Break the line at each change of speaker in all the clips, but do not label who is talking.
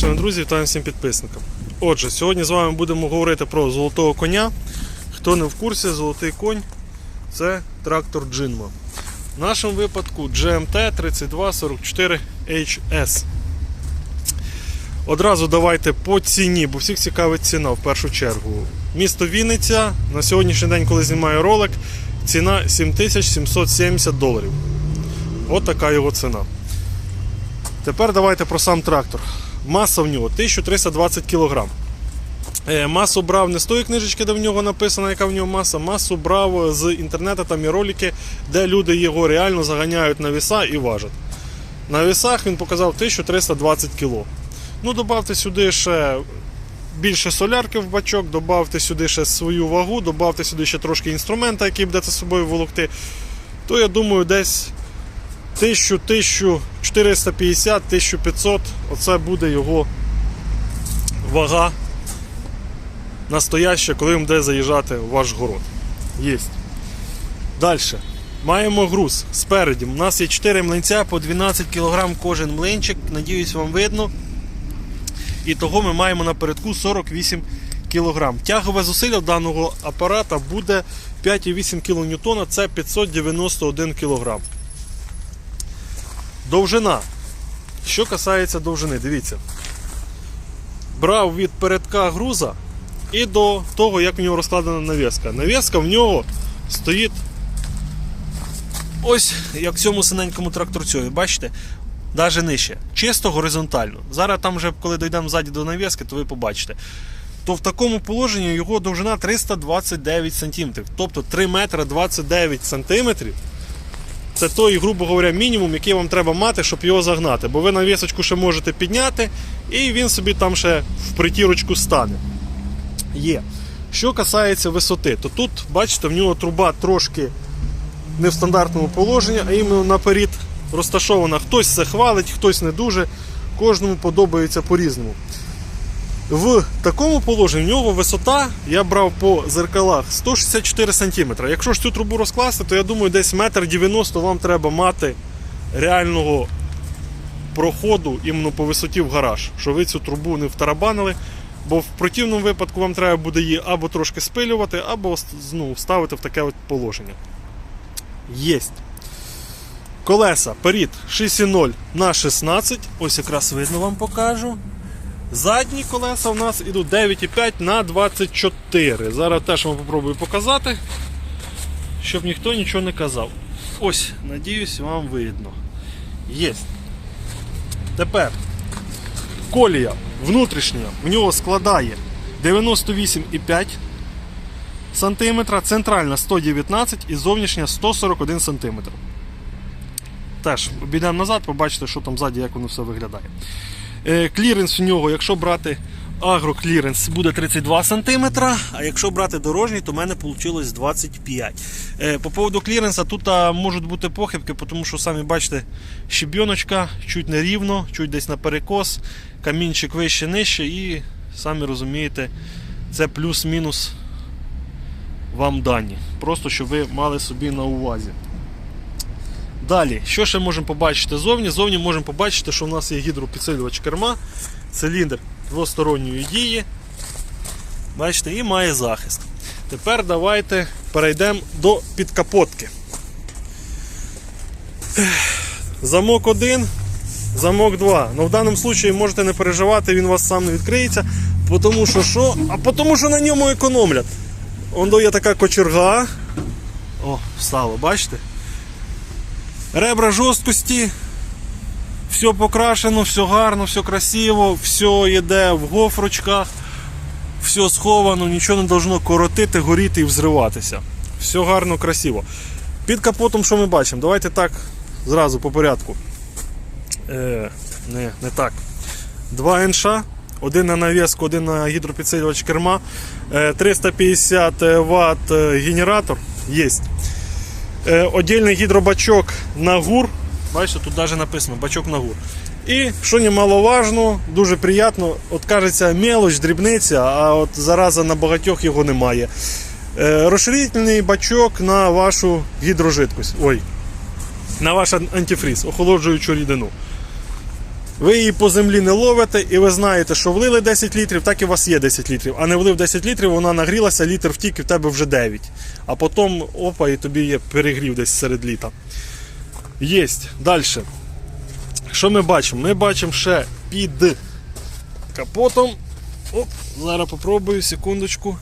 друзі, вітаю всім підписникам. Отже, сьогодні з вами будемо говорити про золотого коня. Хто не в курсі, золотий конь це трактор Джинма. В нашому випадку GMT 3244HS. Одразу давайте по ціні, бо всіх цікавить ціна в першу чергу. Місто Вінниця на сьогоднішній день, коли знімаю ролик, ціна 7770 доларів. От така його ціна. Тепер давайте про сам трактор. Маса в нього 1320 кг. Е, Масу брав не з тої книжечки, де в нього написано, яка в нього маса. Масу брав з інтернету, там є ролики, де люди його реально заганяють на віса і важать. На вісах він показав 1320 кг. Ну, додавте сюди ще більше солярки в бачок, додавте сюди ще свою вагу, додавте сюди ще трошки інструмента, який будете з собою волокти. То я думаю, десь 1000, 1450, 1500 оце буде його вага настояща, коли він буде заїжджати в ваш город. Єсть. Далі. Маємо груз спереді. У нас є 4 млинця по 12 кг кожен млинчик. Надіюсь, вам видно. І того ми маємо напередку 48 кг. Тягове зусилля даного апарата буде 5,8 кН, це 591 кг. Довжина. Що касається довжини, дивіться. Брав від передка груза і до того, як в нього розкладена навіска. Навіска в нього стоїть ось як в цьому синенькому тракторцю. Бачите? Навіть нижче. Чисто горизонтально. Зараз там вже, коли дійдемо ззаді до навіски, то ви побачите. То в такому положенні його довжина 329 см. Тобто 3 метри 29 сантиметрів. Це той, грубо говоря, мінімум, який вам треба мати, щоб його загнати. Бо ви навісочку ще можете підняти, і він собі там ще в притірочку стане. Є. Що касається висоти, то тут, бачите, в нього труба трошки не в стандартному положенні, а іменно наперед розташована. Хтось це хвалить, хтось не дуже. Кожному подобається по-різному. В такому положенні в нього висота, я брав по зеркалах 164 см. Якщо ж цю трубу розкласти, то я думаю, десь 1,90 м вам треба мати реального проходу іменно по висоті в гараж, щоб ви цю трубу не втарабанили. Бо в противному випадку вам треба буде її або трошки спилювати, або ну, ставити в таке от положення. Єсть. Колеса перед 6,0 на 16. Ось якраз видно вам покажу. Задні колеса у нас ідуть 9,5 на 24. Зараз теж вам попробую показати, щоб ніхто нічого не казав. Ось, надіюсь, вам видно. Єсть. Тепер колія внутрішня в нього складає 98,5 см, центральна 119 і зовнішня 141 см. Теж обійдемо назад, побачите, що там ззаді, як воно все виглядає. Е, Кліренс в нього, якщо брати агрокліренс, буде 32 см, а якщо брати дорожній, то в мене вийшло 25 Е, По поводу кліренса тут можуть бути похибки, тому що самі бачите, щебіночка чуть не рівно, чуть десь на перекос, камінчик вище нижче і самі розумієте, це плюс-мінус вам дані. Просто щоб ви мали собі на увазі. Далі, що ще можемо побачити зовні? Зовні можемо побачити, що в нас є гідропідсилювач керма, циліндр двосторонньої дії. Бачите, і має захист. Тепер давайте перейдемо до підкапотки. Замок 1, замок 2. Ну, в даному випадку можете не переживати, він у вас сам не відкриється. Тому що що? А тому що на ньому економлять. Ондо є така кочерга. О, встало, бачите? Ребра жорсткості. Все покрашено, все гарно, все красиво, все йде в гофрочках, все сховано, нічого не должно коротити, горіти і взриватися. Все гарно, красиво. Під капотом що ми бачимо? Давайте так зразу по порядку. Е, не, не так. Два НШ, один на навіску, один на гідропідсилювач керма, е, 350 Вт генератор є. Е, Отдільний гідробачок на гур. Бачите, тут навіть написано бачок на гур. І що немаловажно, дуже приємно, от кажеться, мелоч, дрібниця, а от зараза на багатьох його немає. Е, розширительний бачок на вашу гідрожидкость. Ой, на ваш антифріз, охолоджуючу рідину. Ви її по землі не ловите, і ви знаєте, що влили 10 літрів, так і у вас є 10 літрів. А не влив 10 літрів, вона нагрілася, літр втік, і в тебе вже 9. А потім опа, і тобі є перегрів десь серед літа. Єсть. Далі. Що ми бачимо? Ми бачимо ще під капотом. Оп, зараз попробую, секундочку.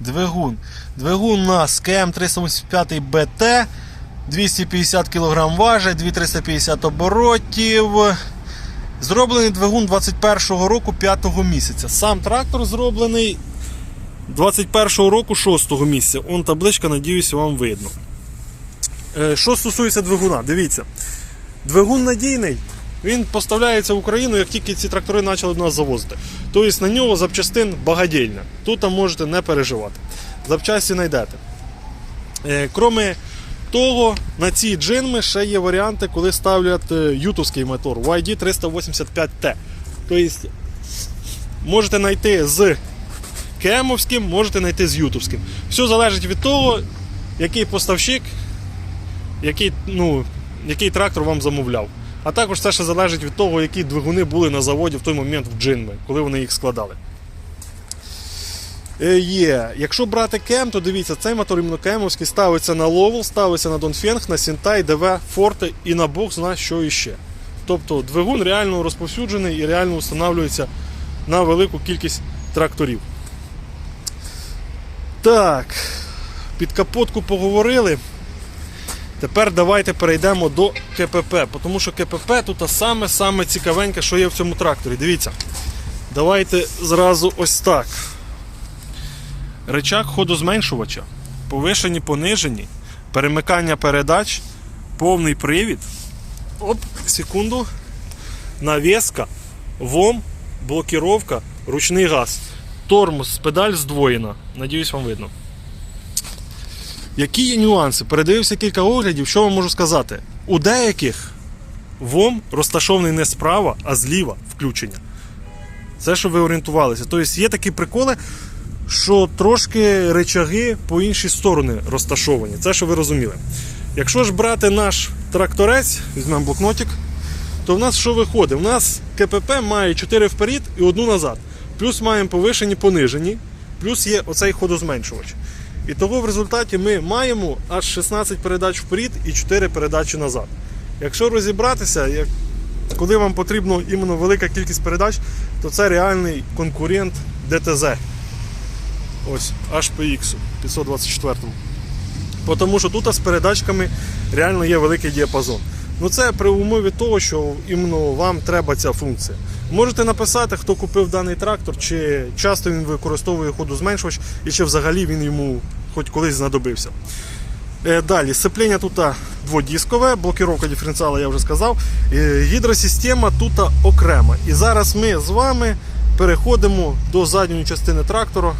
Двигун. Двигун у нас КМ 385 БТ. 250 кг важить, 2350 оборотів. Зроблений двигун 21-го року 5-го місяця. Сам трактор зроблений 21-го року 6-го місяця. Он табличка, надіюся, вам видно. Е, Що стосується двигуна, дивіться. Двигун надійний, він поставляється в Україну, як тільки ці трактори почали до нас завозити. Тобто на нього запчастин багадільня. Тут там можете не переживати. Запчасті знайдете. Е, Кроме того, на ці джинми ще є варіанти, коли ставлять е, ютовський мотор YD 385T. Тобто можете знайти з кемовським, можете знайти з ютовським. Все залежить від того, який поставщик, який, ну, який трактор вам замовляв. А також це ще залежить від того, які двигуни були на заводі в той момент в джинми, коли вони їх складали. Е, Є. Якщо брати кем, то дивіться, цей мотор іменно кемовський ставиться на ловел, ставиться на Донфенг, на Сінтай, ДВ, Форте і на бокс на що іще. Тобто двигун реально розповсюджений і реально встановлюється на велику кількість тракторів. Так, під капотку поговорили. Тепер давайте перейдемо до КПП, тому що КПП тут саме-саме цікавеньке, що є в цьому тракторі. Дивіться. Давайте зразу ось так. Рычаг ходозменшувача, повишені, понижені, перемикання передач, повний привід. Оп, секунду. Навеска, ВОМ, блокіровка, ручний газ. Тормоз, педаль здвоєна. Надіюсь, вам видно. Які є нюанси? Передивився кілька оглядів, що вам можу сказати? У деяких ВОМ розташований не справа, а зліва включення. Це, щоб ви орієнтувалися. Тобто є такі приколи, що трошки речаги по іншій сторони розташовані. Це, що ви розуміли. Якщо ж брати наш тракторець, візьмемо блокнотик, то в нас що виходить? У нас КПП має 4 вперед і одну назад. Плюс маємо повишені, понижені, плюс є оцей ходозменшувач. І того в результаті ми маємо аж 16 передач вперед і 4 передачі назад. Якщо розібратися, як, коли вам потрібна іменно велика кількість передач, то це реальний конкурент ДТЗ. Ось, HPX 524. Тому що тут з передачками реально є великий діапазон. Ну це при умові того, що іменно вам треба ця функція. Можете написати, хто купив даний трактор, чи часто він використовує ходозменшувач, і чи взагалі він йому хоч колись знадобився. Е, Далі, сцеплення тут дводіскове, блокіровка диференціала я вже сказав. Е, Гідросистема тут окрема. І зараз ми з вами переходимо до задньої частини трактора,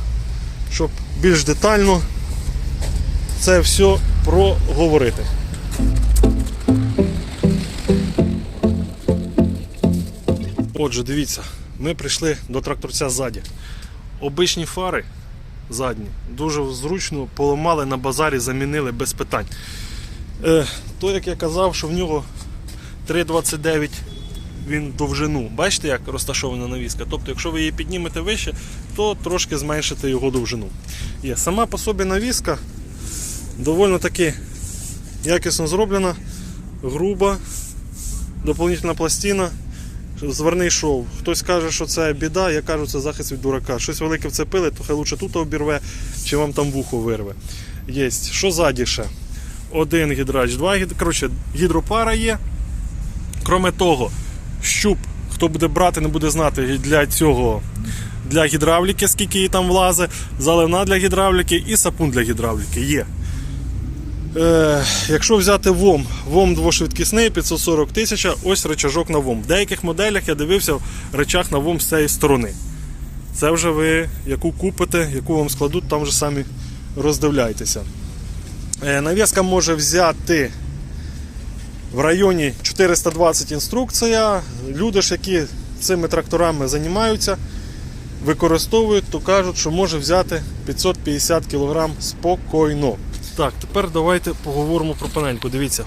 щоб більш детально це все проговорити. Отже, дивіться, ми прийшли до тракторця ззаді. Обичні фари задні, дуже зручно поламали на базарі, замінили без питань. Е, то, як я казав, що в нього 3,29 він довжину. Бачите, як розташована навіска? Тобто, якщо ви її піднімете вище, то трошки зменшите його довжину. Є. Сама по собі навіска доволі таки якісно зроблена, груба, доповнительна пластина. Зверний шов. Хтось каже, що це біда, я кажу, це захист від дурака. Щось велике вцепили, то хай лучше тут обірве, чи вам там вухо вирве. Є. Що ззаді ще? Один гідрач, два гід... Коротше, гідропара є. Кроме того, щуп, хто буде брати, не буде знати для цього. Для гідравліки, скільки її там влазить, заливна для гідравліки і сапун для гідравліки є. Е, якщо взяти ВОМ, ВОМ двошвидкісний 540 тисяч, ось речажок на ВОМ. В деяких моделях я дивився в речах на ВОМ з цієї сторони. Це вже ви яку купите, яку вам складуть, там вже самі роздивляйтеся. Е, навіска може взяти в районі 420 інструкція. Люди ж, які цими тракторами займаються, використовують, то кажуть, що може взяти 550 кг спокійно. Так, тепер давайте поговоримо про панельку. Дивіться.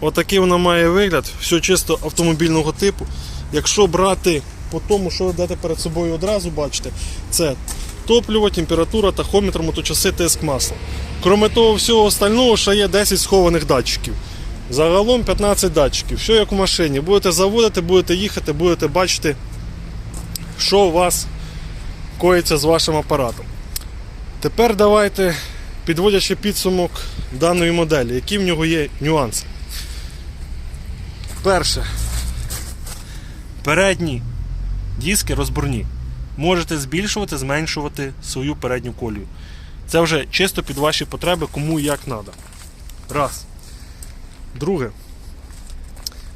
Отакий вона має вигляд, все чисто автомобільного типу. Якщо брати по тому, що ви дати перед собою одразу бачите, це топливо, температура, тахометр, моточаси, тиск масла. Кроме того всього остального, ще є 10 схованих датчиків. Загалом 15 датчиків. Все як у машині. Будете заводити, будете їхати, будете бачити, що у вас коїться з вашим апаратом. Тепер давайте, підводячи підсумок даної моделі, які в нього є нюанси. Перше. Передні диски розборні. Можете збільшувати, зменшувати свою передню колію. Це вже чисто під ваші потреби, кому і як треба. Раз. Друге.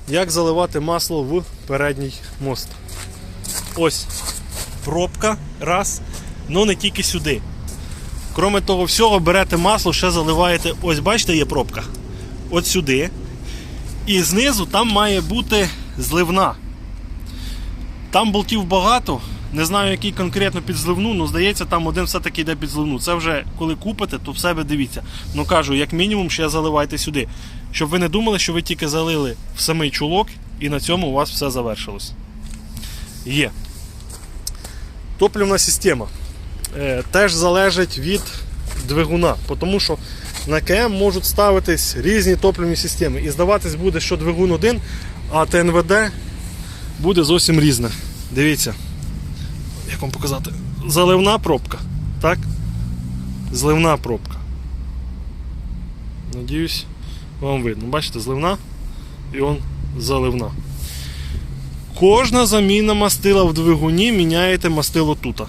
Як заливати масло в передній мост. Ось пробка. Раз. Ну не тільки сюди. Кроме того всього, берете масло, ще заливаєте. Ось, бачите, є пробка. От сюди. І знизу там має бути зливна. Там болтів багато. Не знаю, який конкретно під зливну, але здається, там один все-таки йде під зливну. Це вже коли купите, то в себе дивіться. Ну кажу, як мінімум, ще заливайте сюди. Щоб ви не думали, що ви тільки залили в самий чулок і на цьому у вас все завершилось. Є. Топлівна система е, теж залежить від двигуна, тому що на КМ можуть ставитись різні топливні системи. І здаватись буде, що двигун один, а ТНВД буде зовсім різне. Дивіться, як вам показати? Заливна пробка. Так? Зливна пробка. Надіюсь, вам видно. Бачите, зливна і он заливна. Кожна заміна мастила в двигуні міняєте мастило тут.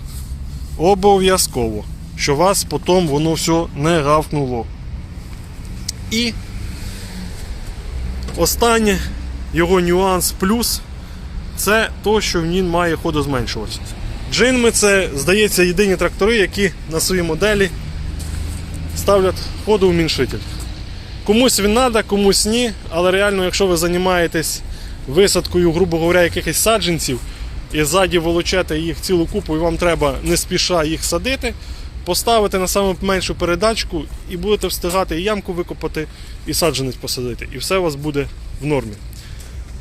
Обов'язково. Що вас потім воно все не гавкнуло. І останнє його нюанс плюс це то, що він має ходозменшувач. Джинми це, здається, єдині трактори, які на своїй моделі ставлять ходоуміншитель. Комусь він треба, комусь ні, але реально, якщо ви займаєтесь висадкою, грубо говоря, якихось саджанців і ззаді волочете їх цілу купу, і вам треба не спіша їх садити, поставити на саму меншу передачку і будете встигати і ямку викопати, і саджанець посадити. І все у вас буде в нормі.